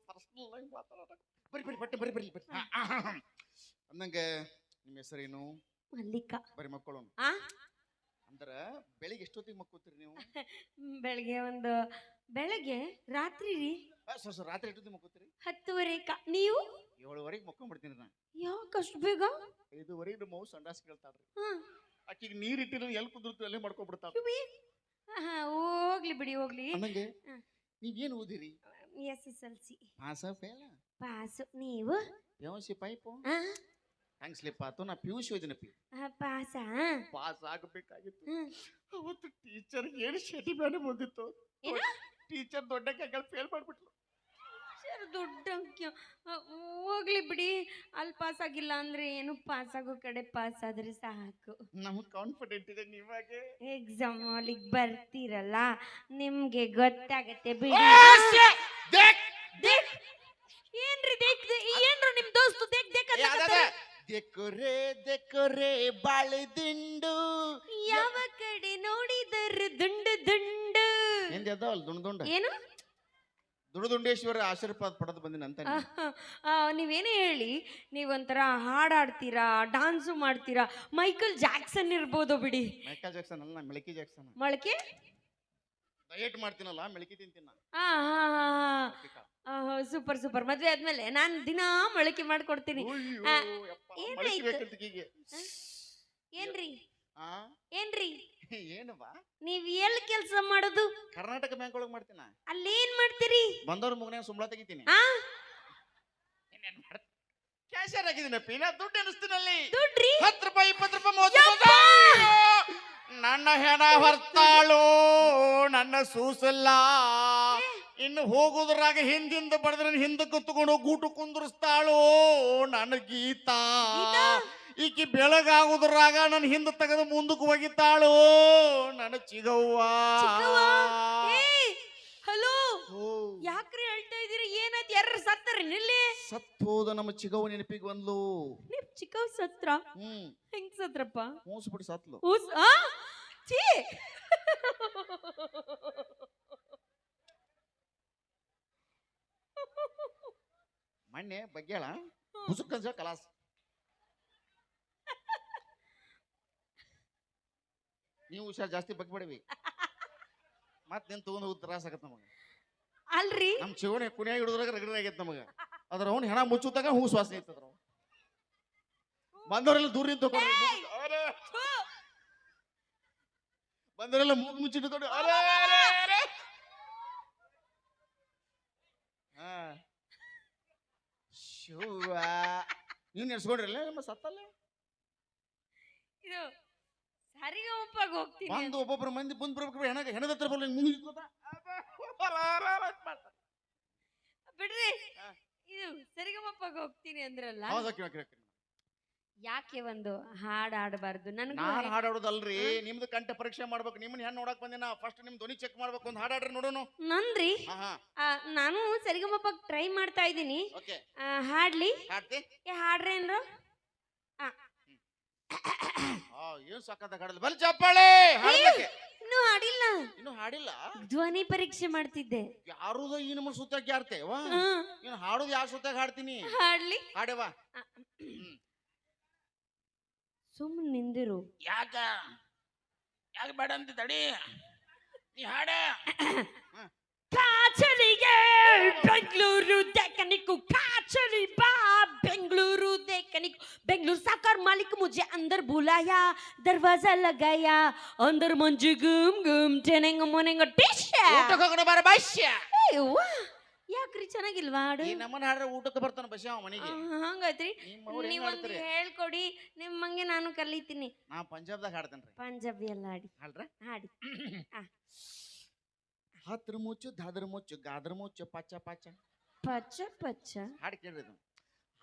ಪರ್ಸನಲ್ ಆಗಿ ಮಾತಾಡೋಣ ಬರಿ ಬರಿ ಬಟ್ಟೆ ಬರಿ ಬರಿ ಬರಿ. ಅಂದಂಗ ನಿಮ್ಮ ಹೆಸರೇನು? ಮಲ್ಲಿಕ. ಬರೀ ಮಕ್ಕಳು ಆ? ಅಂದ್ರ ಬೆಳಿಗ್ಗೆ ಎಷ್ಟೊತ್ತಿಗೆ ಮಕ್ಕೋತೀರಿ ನೀವು? ಬೆಳಗ್ಗೆ ಒಂದು ಬೆಳಗ್ಗೆ ರಾತ್ರಿ ರೀ. ಸರ್ ಸರ್ ರಾತ್ರಿ ಎಷ್ಟೊತ್ತಿಗೆ ಮಕ್ಕೋತೀರಿ? ಹತ್ತುವರೆ ಕ ನೀವು? ಏಳುವರೆಗೆ ಮಕ್ಕೊಂಡ್ಬಿಡ್ತೀನಿ ಯಾವ ಕಷ್ಟ ಬೇಗ? ಐದುವರೆಗೆ ನಮ್ಮ ಮೌ ಸಂಡಾಸ್ ಕೇಳ್ತಾಳ್ರಿ. ಹಾ. ಆಕಿಗೆ ನೀರು ಇಟ್ಟಿರೋದು ಎಲ್ಲಿ ಕುದುರ್ತು ಅಲ್ಲೇ ಮಾಡ್ಕೊಂಡ್ಬಿಡ್ತಾಳ? ಆಹಾ, ಹೋಗ್ಲಿ ಬಿಡಿ ಹೋಗ್ಲಿ. ಅನ್ನಂಗೆ ನೀವೇನು ಓದಿರಿ? S S L C. Pass fail pass. ನೀವು? ಸಿ ಪೈಪು? ಆ? ಹಂಗ್ ಸ್ಲಿಪ್ ಆತು? ನಾ ಪಿ ಯು ಸಿ ಓದಿನ ಪಿ ಪಾಸ್ ಪಾಸ್ ಆಗಬೇಕಾಗಿತ್ತು. ಅವತ್ತು ಟೀಚರ್ ಏನು ಶೆಟಿ ಬೇಡ ಬಂದಿತ್ತು ಏನ? ಟೀಚರ್ ದೊಡ್ಡ ಕೈಗಳು ಫೇಲ್ ಮಾಡ್ಬಿಟ್ಲು. ಸರ್ ದೊಡ್ಡ ಅಂಕಿ ಹೋಗ್ಲಿ ಬಿಡಿ. ಅಲ್ಲಿ ಪಾಸ್ ಆಗಿಲ್ಲ ಅಂದ್ರೆ ಏನು ಪಾಸ್ ಆಗೋ ಕಡೆ ಪಾಸ್ ಆದ್ರೆ ಸಾಕು. ನಮ್ಗೆ ಕಾನ್ಫಿಡೆಂಟ್ ಇದೆ ನಿಮಗೆ ಎಕ್ಸಾಮ್ ಹಾಲಿಗೆ ಬರ್ತೀರಲ್ಲ? ನಿಮ್ಗೆ ಗೊತ್ತಾಗತ್ತೆ ಬಿಡಿ. ಏನ್ರಿ ದೇಕ್! ಏನ್ರಿ ದೇಕ್? ದೇ- ಏನ್ರು ನಿಮ್ ದೋಸ್ತು? ದೇಕ್ ದೇಕ್ ಅದ. ಅನ್ನಕತ್ತಾರ? ದೆಕೊರೆ ಬಾಳೆ ದಿಂಡು. ಯಾವ ಕಡೆ ನೋಡಿದರು ದುಂಡು ದುಂಡು. ಹಿಂದೆ ಅದಾವಲ್ಲ ದುಂಡು ದುಂಡ? ಏನು? ದುಡದುಂಡೇಶ್ವರ ಆಶೀರ್ವಾದ ಪಡೆದು ಬಂದಿನ ಅಂತ ಆ, ನೀವೇನೇ ಹೇಳಿ ನೀವೊಂಥರ ಹಾಡಾಡ್ತೀರಾ ಡಾನ್ಸು ಮಾಡ್ತೀರಾ? ಮೈಕಲ್ ಜಾಕ್ಸನ್ ಇರ್ಬೋದು ಬಿಡಿ. ಮೈಕಲ್ ಜಾಕ್ಸನ್ ಅಲ್ಲ ಮಿಳಕಿ ಜಾಕ್ಸನ್. ಮೊಳಕೆ? ಡಯಟ್ ಮಾಡ್ತೀನಲ್ಲ ಮಿಳಕಿ ತಿಂತೀನಿ ಆ ಹಾ ಹಾ ಅಪ್ಪಿಕ. ಹಾ. ಸೂಪರ್ ಸೂಪರ್ ಮದ್ವೆ ಆದ್ಮೇಲೆ ನಾನು ದಿನಾ ಮೊಳಕೆ ಮಾಡ್ಕೊಡ್ತೀನಿ. ಅಯ್ಯೋ, ಆ, ಯಪ್ಪ, ಏನಾಯ್ತು? ಮೊಳಕೆ ಬೇಕಂತ ಈಗಿಗೆ. ಏನ್ರಿ? ಆ? ಏನ್ರಿ? ಏನವ್ವ? ನೀವ್ ಎಲ್ ಕೆಲ್ಸ ಮಾಡೋದು? ಕರ್ನಾಟಕ ಬ್ಯಾಂಕ್ ಒಳಗೆ ಮಾಡ್ತೀನ? ಅಲ್ಲೇನ್ ಮಾಡ್ತೀರಿ? ಬಂದವ್ರ ಮುಗನ ಸುಂಬಳ ತೆಗಿತೀನಿ. ಆ? ಕ್ಯಾಶಿಯರ್ ಆಗಿದ್ದೀನಿ ಪೀನಾ ದುಡ್ಡು ಎನಿಸ್ತೀನಲ್ಲಿ ದುಡ್ರಿ ಹತ್ತು ರೂಪಾಯಿ ಇಪ್ಪತ್ತು ರೂಪಾಯಿ ಮೂವತ್ತು ರೂಪಾಯಿ ನನ್ನ ಹೆಣ ಹೊರ್ತಾಳು ನನ್ನ ಸೂಸಲ್ಲ. ಇನ್ನು ಹೋಗುದ್ರಾಗ ಹಿಂದಿಂದ ಬಡದ್ರ ಹಿಂದಕ್ಕೆ ತಗೊಂಡು ಗೂಟು ಕುಂದ್ರಸ್ತಾಳು ನನ್ನ ಗೀತಾ. ಗೀತಾ? ಈಕಿ ಬೆಳಗಾಗುದ್ರಾಗ ನನ್ನ ಹಿಂದೆ ತೆಗೆದು ಮುಂದಕ್ಕೆ ಒಗಿತಾಳು ನನ್ನ ಚಿಗವ್ವ. ಹಲೋ ಯಾಕ್ರಿ ಹೇಳ್ತಾ ಇದೀರಿ ಏನಾಯ್ತು ಯಾರು ಸತ್ತರಿ ನಿಲ್ಲಿ? ಸತ್ ಹೋದ ನಮ್ಮ ಚಿಗವ ನೆನಪಿಗೆ ಬಂದ್ಲು. ನಿಮ್ ಚಿಕ್ಕವ್ ಸತ್ರ? ಹ್ಮ್. ಹೆಂಗ್ ಸತ್ರಪ್ಪ? ಮೂಸ್ಬಿಟ್ಟು ಸತ್ಲು. ಊಸ್ ಆ? ಛೀ. ಮೊನ್ನೆ ಬಗ್ಗ್ಯಾಳ ಬುಸುಕಂಜ ಕಲಾಸ್. ನೀವು ಹುಷಾರ್ ಜಾಸ್ತಿ ಬಗ್ಬೇಡವಿ ಮತ್ ನಿನ್ ತಗೊಂಡ್ ಹೋಗಿ ತ್ರಾಸ ಆಗತ್ ನಮಗ. ಅಲ್ರಿ? ನಮ್ ಶಿವನೇ ಕುಣಿಯಾಗಿ ಹಿಡಿದ್ರಾಗ ರಗಡ ಆಗೈತೆ ನಮಗ. ಅದ್ರ ಅವ್ನ ಹೆಣ ಮುಚ್ಚುತ್ತಾಗ ಹೂ ಶ್ವಾಸ ಐತದ್ರ ಬಂದವರೆಲ್ಲ ದೂರ ನಿಂತು. ಬಂದವರೆಲ್ಲ ಮೂಗು ಮುಚ್ಚಿಟ್ಟು ತಗೊಂಡು ಹಾ. ಶಿವ ನೀವು ನೆಡ್ಸ್ಕೊಂಡ್ರಲ್ಲ ನಮ್ಮ ಸತ್ತಲ್ಲ? ಇದು ಸರಿಗಮಪ್ಪಾಗ ಹೋಗ್ತೀನಿ ಬಂದು ಒಬ್ಬೊಬ್ಬರ ಮಂದಿ ಬಂದ್ ಬರ್ಬೇಕು ಹೆಣ ಹೆಣದ ಹತ್ರ ಬರ್ಲಿ ಬಿಡ್ರಿ ಇದು ಸರಿಗಮಪ್ಪಾಗ ಹೋಗ್ತೀನಿ ಅಂದ್ರಲ್ಲ. ಹೌದು ಯಾಕೆ ಒಂದು ಹಾಡ್ ಆಡಬಾರ್ದು ನನಗೂ ನಾನ್ ಹಾಡಾಡೋದಲ್ರಿ ನಿಮ್ದು ಕಂಠ ಪರೀಕ್ಷೆ ಮಾಡ್ಬೇಕು ನಿಮ್ಮನ್ನ ಹೆಣ್ ನೋಡಕ್ ಬಂದಿನ ಫಸ್ಟ್ ನಿಮ್ ಧ್ವನಿ ಚೆಕ್ ಮಾಡ್ಬೇಕು ಒಂದು ಹಾಡಾಡ್ರಿ ನೋಡೋಣ ನಂದ್ರಿ? ಹಾ ಹಾ. ಆ, ನಾನು ಸರಿಗಮಪ್ಪಾಗ ಟ್ರೈ ಮಾಡ್ತಾ ಇದ್ದೀನಿ. ಓಕೆ. ಹಾಡ್ಲಿ. ಹಾಡ್ತಿ? ಏ ಹಾಡ್ರಿ ಅಂದ್ರು ಆ ಏನ್ ಸಕ್ಕತ್ತ ಹಾಡಲ್ ಬಲ್ ಚಪ್ಪಾಳೆ ಹಾಡ್ಲಿಕ್ಕೆ. ಇನ್ನೂ ಹಾಡಿಲ್ಲ. ಇನ್ನು ಹಾಡಿಲ್ಲ? ಧ್ವನಿ ಪರೀಕ್ಷೆ ಮಾಡ್ತಿದ್ದೆ. ಯಾರುದ ಈ ನಮ್ಮ ಸುತ್ತಾಗ ಯಾರ್ತೆ? ವಾ. ಹಾ, ಇನ್ನು ಹಾಡೋದು ಯಾವ ಸುತ್ತಾಗ ಹಾಡ್ತೀನಿ? ಹಾಡ್ಲಿ. ಹಾಡೆವಾ ಸುಮ್ ನಿಂದಿರು. ಯಾಕ? ಯಾಕ ಬೇಡ ಅಂತ ತಡಿ ನೀ ಹಾಡ. ಕಾಚಲಿಗೆ ಬೆಂಗಳೂರು ದೇಕನಿಕ್ಕು ಕಾಚಲಿ ಬಾ ಬೆಂಗಳೂರು ದೇಕನಿಕ್ಕು ಬೆಂಗಳೂರು ಸಾಕಾರ ಮಾಲಿಕ್ ಮುಜೆ ಅಂದರ್ ಬುಲಾಯ ದರ್ವಾಜಾ ಲಗಾಯ ಅಂದರ್ ಮಂಜು ಗುಮ್ ಗುಮ್ ಚೆನೆಂಗ ಮೊನೆಂಗ ಟಿಶ್ ಊಟಕ್ಕೆ ಹೋಗೋಣ ಬಾರ ಬಾಷ್ಯ ಅಯ್ಯವ್ವ ಯಾಕ್ರಿ ಚೆನ್ನಾಗಿಲ್ವಾ ಹಾಡು ಈ ನಮ್ಮನ್ನ ಹಾಡ್ರೆ ಊಟಕ್ಕೆ ಬರ್ತಾನ ಬಸ್ಸಿ ಅವ ಮನೆಗೆ. ಹಂಗಾಯ್ತ್ರಿ. ನಿಮ್ಮ ಅವ್ರ್ ಹೆಂಗ್ ನೀವೊಂದು ಹೇಳ್ಕೊಡಿ ನಿಮ್ಮಂಗೆ ನಾನು ಕಲಿತೀನಿ. ನಾ ಪಂಜಾಬ್ದಾಗ ಹಾಡ್ತೇನ್ರಿ. ಪಂಜಾಬಿ ಎಲ್ಲ ಹಾಡಿ. ಹಾಡ್ರ? ಹಾಡಿ. ಹತ್ರ ಮುಚ್ಚು ದಾದ್ರ ಮುಚ್ಚು ಗಾದ್ರ ಮುಚ್ಚು ಪಚ್ಚ ಪಚ್ಚ. ಪಚ್ಚ ಪಚ್ಚ. ಹಾಡು ಕೇಳಿದ್ರು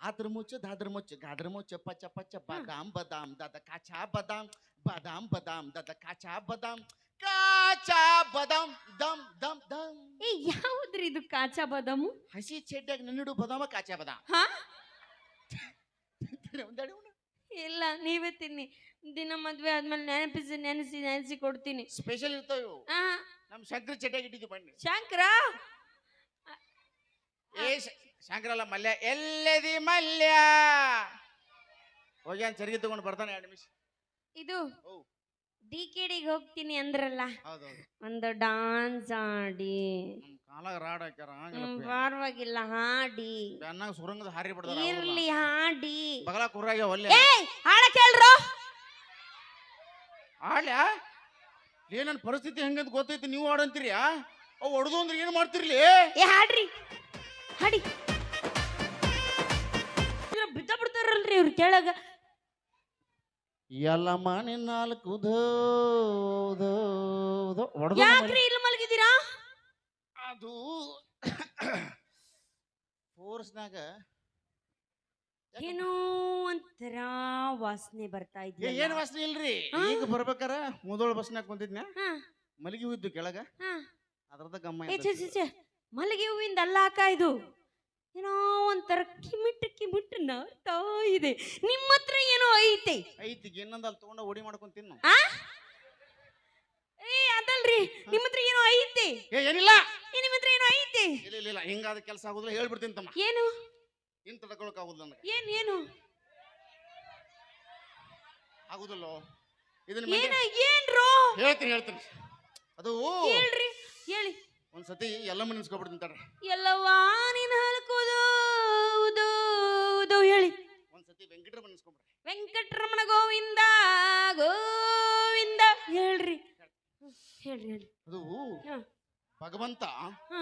ಆದ್ರ ಮುಚ್ಚು ದಾದ್ರ ಮುಚ್ಚು ಗಾದ್ರ ಮುಚ್ಚು ಪಚ್ಚ. ಪಚ್ಚ ಬಾದಾಮ್ ಬದಾಮ್ ದದ ಕಾಚಾ ಬದಾಮ್. ಬಾದಾಮ್ ಬದಾಮ್ ದದ ಕಾಚಾ ಬದಾಮ್. ಕಾಚಾ ಬದಾಮ್ ದಮ್ ದಮ್ ದಮ್. ಏ ಯಾವುದ್ರಿ ಇದು ಕಾಚಾ ಬಾದಾಮು? ಹಸಿ ಚೆಡ್ಡಾಗ ನಿನ್ನಿಡು ಬದಾಮ ಕಾಚಾ ಬದಾಮ್. ಹಾ? ಒಂದಾಡಿ ಉಣ್ಣು. ಇಲ್ಲ ನೀವೇ ತಿನ್ನಿ. ದಿನ ಮದ್ವೆ ಆದ್ಮೇಲೆ ನೆನಪಿಸಿ ನೆನೆಸಿ ನೆನೆಸಿ ಕೊಡ್ತೀನಿ. ಸ್ಪೆಷಲ್ ಇರ್ತಾವ ಇವು. ಆ ನಮ್ ಶಂಕರ ಚಟ್ಟಾಗಿ ಇಟ್ಟಿದ್ದು ಬನ್ನಿ. ಶಂಕರ? ಏ ಶಂಕರಲ್ಲ ಮಲ್ಯ. ಎಲ್ಲದಿ ಮಲ್ಯ. ಹೋಗ್ಯಾನ್ ಚರಿಗೆ ತಗೊಂಡು ಬರ್ತಾನೆ ಎರಡು ನಿಮಿಷ. ಇದು ಓ. ಡಿ ಕೆ ಡಿಗೆ ಹೋಗ್ತೀನಿ ಅಂದ್ರಲ್ಲ. ಹೌದೌದು. ಒಂದು ಡಾನ್ಸ್ ಆಡಿ. ನಮ್ ಕಾಲಾಗ ರಾಡ್ ಹಾಕ್ಯಾರ ಪರವಾಗಿಲ್ಲ ಹಾಡಿ. ಬೆನ್ನಾಗ ಸುರಂಗದ ಹಾರಿ ಬಿಡ್ದಾರ ಇರ್ಲಿ ಹಾಡಿ. ಬಗಲ ಕುರ್ರಾಗ ಒಲ್ಲೆ. ಏ ಹಾಡ ಕೇಳ್ರೋ ಆಳ್ಯಾ ಏ ನನ್ನ ಪರಿಸ್ಥಿತಿ ಹೆಂಗಂತ ಗೊತ್ತೈತಿ ನೀವು ಹಾಡಂತೀರಿ ಅವು ಹೊಡೆದು ಅಂದ್ರೆ ಏನು ಮಾಡ್ತಿರ್ಲಿ? ಏ ಹಾಡ್ರಿ. ಹಾಡಿ. ಇವ್ರು ಬಿದ್ದ ಬಿಡ್ತಾರಲ್ರಿ ಇವ್ರು ಕೇಳಾಗ. ಎಲ್ಲ ಮನೆ ನಾಲ್ಕು ಹೊಡೆದು ಯಾಕ್ರಿ ಇಲ್ಲಿ ಮಲಗಿದ್ದೀರಾ? ಅದು ಫೋರ್ಸ್ನಾಗ ಏನೋ ಒಂಥರ ವಾಸನೆ ಬರ್ತಾ ಏ, ಇದೆಯಲ್ಲ. ಏನ್ ವಾಸನೆ ಇಲ್ರಿ? ಹಾ? ಈಗ ಬರ್ಬೇಕಾರ? ಮುದೋಳ ಬಸ್ನಾಗ ಕುಂತಿದ್ನ ಹಾ. ಮಲಗಿ ಹೋಯ್ತು ಕೆಳಗ? ಹಾ. ಅದ್ರದ ಗಮ್ಮ ಏ. ಛೆ, ಛೆ, ಛೆ. ಮಲ್ಲಿಗೆ ಹೂವಿಂದ ಅಲ್ಲ ಅಕ್ಕ ಇದು? ಏನೋ ಒಂಥರ ಕಿಮಿಟ್ ಕಿಮಿಟ್ ನರ್ತಾ ಇದೆ. ನಿಮ್ಮ ಹತ್ರ ಏನೋ ಐತೆ? ಐತಿ ಇನ್ನೊಂದ್ ಅಲ್ಲಿ ತಗೊಂಡ ಓಡಿ ಮಾಡ್ಕೊಂಡ್ ತಿನ್ನು. ಆ? ಏ ಅದಲ್ರಿ ನಿಮ್ಮ ಹತ್ರ ಏನೋ ಐತೆ? ಏ ಏನಿಲ್ಲ. ಏ, ನಿಮ್ಮ ಹತ್ರ ಏನೋ ಐತೆ? ಇಲ್ಲ ಇಲ್ಲ ಇಲ್ಲ ಹಿಂಗಾದ ಕೆಲಸ ಆಗುದಿಲ್ಲ ಹೇಳ್ಬಿಡ್ತೀನಿ ತಮ್ಮ. ಏನು? ಇನ್ ತಡ್ಕೊಳಕ್ ಆಗುದಿಲ್ಲ ನನಗೆ? ಏನ್ ಏನು? ಆಗುದಿಲ್ಲ? ಇದನ್ನ ಏನು ಏನ ಏನ್ರೋ? ಹೇಳ್ತೀನಿ ಹೇಳ್ತೀನಿ. ಅದು ಹೇಳ್ರಿ ಹೇಳಿ. ಒಂದ್ಸತಿ ಎಲ್ಲ ನೆನ್ಸ್ಕೊಬಿಡ್ತೀನಿ ತಡ್ರಿ. ಎಲ್ಲವಾ ನೀನ್ ಹಲ್ಕೋದು ಉದು, ಉದು ಹೇಳಿ. ಒಂದ್ಸತಿ ವೆಂಕಟರಮಣ ನೆನ್ಸ್ಕೊಂಬಿಡ್ರಿ. ವೆಂಕಟರಮಣ ಗೋವಿಂದ ಗೋವಿಂದ ಹೇಳ್ರಿ. ಹೇಳ್ರಿ ಹೇಳ್ರಿ. ಅದು ಹಾ. ಭಗವಂತ ಹಾ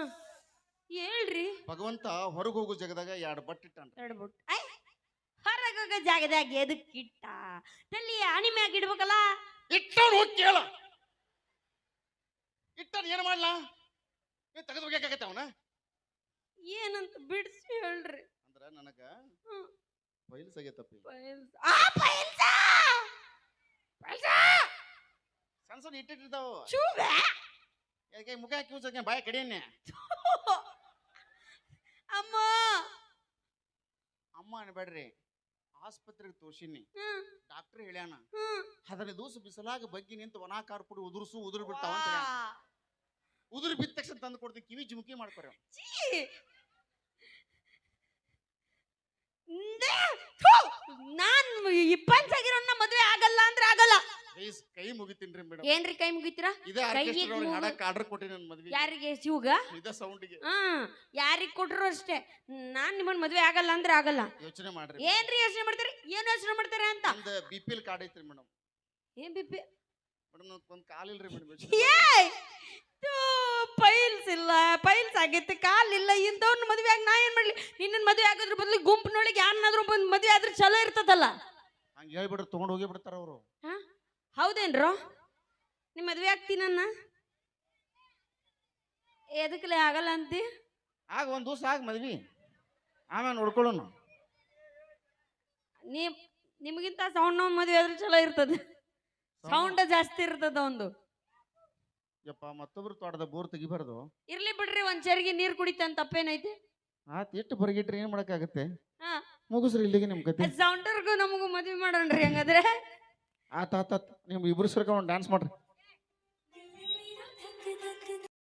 ಹೇಳ್ರಿ. ಭಗವಂತ ಹೊರಗೆ ಹೋಗೋ ಜಾಗದಾಗ ಎರಡು ಬಟ್ಟಿಟ್ಟ ಹೇಳ್ಬಿಟ್ಟು ಐ ಹೊರಗೋಗ ಜಾಗದಾಗ ಎದಕ್ಕಿಟ್ಟ ತಲ್ಲಿ ಆಣಿ ಮ್ಯಾಗ ಇಡ್ಬೇಕಲ್ಲ? ಇಟ್ಟ ಹೋಗಿ ಕೇಳ. ಇಟ್ಟನ್ ಏನ್ ಮಾಡ್ಲಾ? ಏನ್ ತೆಗೆದು ಹೋಗ್ಯಾಕಾಗತ್ತೆ ಅವನ? ಏನಂತ ಬಿಡಿಸಿ ಹೇಳ್ರಿ. ಅಂದ್ರ ನನಗ. ಬಯಲು ಸಗೇತಪ್ಪಿ ಪೈಲ್ಸ್. ಆ, ಪೈಲ್ಸ! ಪೈಲ್ಸ! ಸಣ್ಣ ಸಣ್ಣ ಇಟ್ಟಿರ್ತಾವ ಚೂಬೆ! ಯಾಕೆ ಮುಖ ಹಾಕಿ ಬಾಯ ಕಡಿಯನ್ನೇ ಅಮ್ಮ ಅಮ್ಮ ಅನ್ಬೇಡ್ರಿ ಆಸ್ಪತ್ರೆಗೆ ತೋರ್ಸಿನಿ ಡಾಕ್ಟರ್ ಹೇಳ್ಯಾನ. ಹದಿನೈದು ದಿವಸ ಬಿಸಲಾಗ ಬಗ್ಗಿ ನಿಂತು ಒಣ ಕಾರ್ ಪುಡಿ ಉದುರ್ಸು ಉದುರು ಬಿಡ್ತಾವ ಅಂತ ಹೇಳ್ಯಾನ. ವಾ. ಉದುರು ಬಿದ್ದ ತಕ್ಷಣ ತಂದು ಕೊಡ್ತೀನಿ ಕಿವಿ ಜುಮುಕಿ ಮಾಡ್ಕೊರಿ! ನಾನ್ ಇಪ್ಪತ್ತಾಗಿರೋನ್ನ ಮದ್ವೆ ಆಗಲ್ಲ ಅಂದ್ರೆ ಆಗಲ್ಲ ಕೈ ಕೈ ಮುಗಿತೀನ್ರಿ ಮೇಡಮ್ ಏನ್ರಿ ಕೈ ಮುಗಿತೀರಾ? ಇದೇ ಕೈಗೆ ಆರ್ಕೆಸ್ಟ್ರಾ ಅವ್ರಿಗೆ ಮುಗು- ಹಾಡಕ್ ಆರ್ಡರ್ ಕೊಟ್ಟಿನಿ ನನ್ನ ಮದ್ವೆ ಯಾರಿಗೆ ಶಿವಗ ಇದೇ ಸೌಂಡಿಗೆ ಹಾ ಯಾರಿಗ್ ಕೊಟ್ರು ಅಷ್ಟೇ. ನಾನ್ ನಿಮ್ಮನ್ ಮದ್ವೆ ಆಗಲ್ಲ ಅಂದ್ರೆ ಆಗಲ್ಲ. ಯೋಚನೆ ಮಾಡ್ರಿ ಏನ್ರಿ ಯೋಚನೆ ಮಾಡ್ತಾರೆ? ಏನ್ ಯೋಚನೆ ಮಾಡ್ತಾರೆ ಅಂತ? ನಂದು ಬಿ ಪಿ ಎಲ್ ಕಾರ್ಡ್ ಐತ್ರಿ ಮೇಡಮ್ ಏನ್ ಬಿಪ್ಪಿ ಮೇಡಮ್ ಒಂದ್ ಕಾಲ್ ಇಲ್ರಿ ಮೇಡಮ್ ಏಯ್! ಪೈಲ್ಸ್ ಇಲ್ಲ. ಪೈಲ್ಸ್ ಆಗೈತೆ ಕಾಲಿಲ್ಲ ಇಂಥವ್ನ ಮದ್ವೆ ಆಗಿ ನಾ ಏನ್ ಮಾಡ್ಲಿ? ನಿನ್ನ ಮದ್ವೆ ಆಗೋದ್ರ ಬದಲು ಗುಂಪಿನೊಳಗೆ ಯಾರನ್ನಾದ್ರೂ ಬಂದು ಮದ್ವೆ ಆದ್ರೆ ಚಲೋ ಇರ್ತದಲ್ಲ? ಹಂಗೆ ಹೇಳ್ಬಿಡ್ರಿ ತಗೊಂಡ್ ಹೋಗಿ ಬಿಡ್ತಾರ ಅವರು. ಹೌದೇನ್ರೋ? ನಿಮ್ಮ ಮದ್ವೆ ಆಗ್ತೀನನ್ನ ಎದಕ್ಕಲೆ ಆಗಲ್ಲ ಅಂತಿ? ಆಗ ಒಂದ್ ದಿವಸ ಆಗ ಮದ್ವಿ. ಆಮೇಲೆ ನೋಡ್ಕೊಳ್ಳೋಣ. ನೀ ನಿಮಗಿಂತ ಸೌಂಡ್ ಮದುವೆ ಆದ್ರೆ ಚಲೋ ಇರ್ತದೆ. ಸೌಂಡ್? ಜಾಸ್ತಿ ಇರ್ತದ ಒಂದು. ಯಪ್ಪ ಮತ್ತೊಬ್ರು ತೋಟದ ಬೋರ್ ತೆಗಿಬಾರ್ದು. ಇರ್ಲಿ ಬಿಡ್ರಿ ಒಂದ್ ಚರಿಗೆ ನೀರ್ ಕುಡಿತಂತ ತಪ್ಪೇನೈತಿ? ಆತ್ ಎಷ್ಟು ಬರಗಿಟ್ರಿ ಏನ್ ಮಾಡಕ್ಕಾಗತ್ತೆ? ಹಾ. ಮುಗಿಸ್ರಿ ಇಲ್ಲಿಗೆ ನಿಮ್ ಕತೆ. ಸೌಂಡರ್ಗೂ ನಮಗೂ ಮದ್ವೆ ಮಾಡೋಣ್ರಿ ಹಂಗಾದ್ರೆ. ಆತ್ ಆತ ನಿಮ್ಮ ನಿಮ್ ಇಬ್ರು ಸೇರ್ಕೊಂಡು ಡ್ಯಾನ್ಸ್ ಮಾಡ್ರಿ.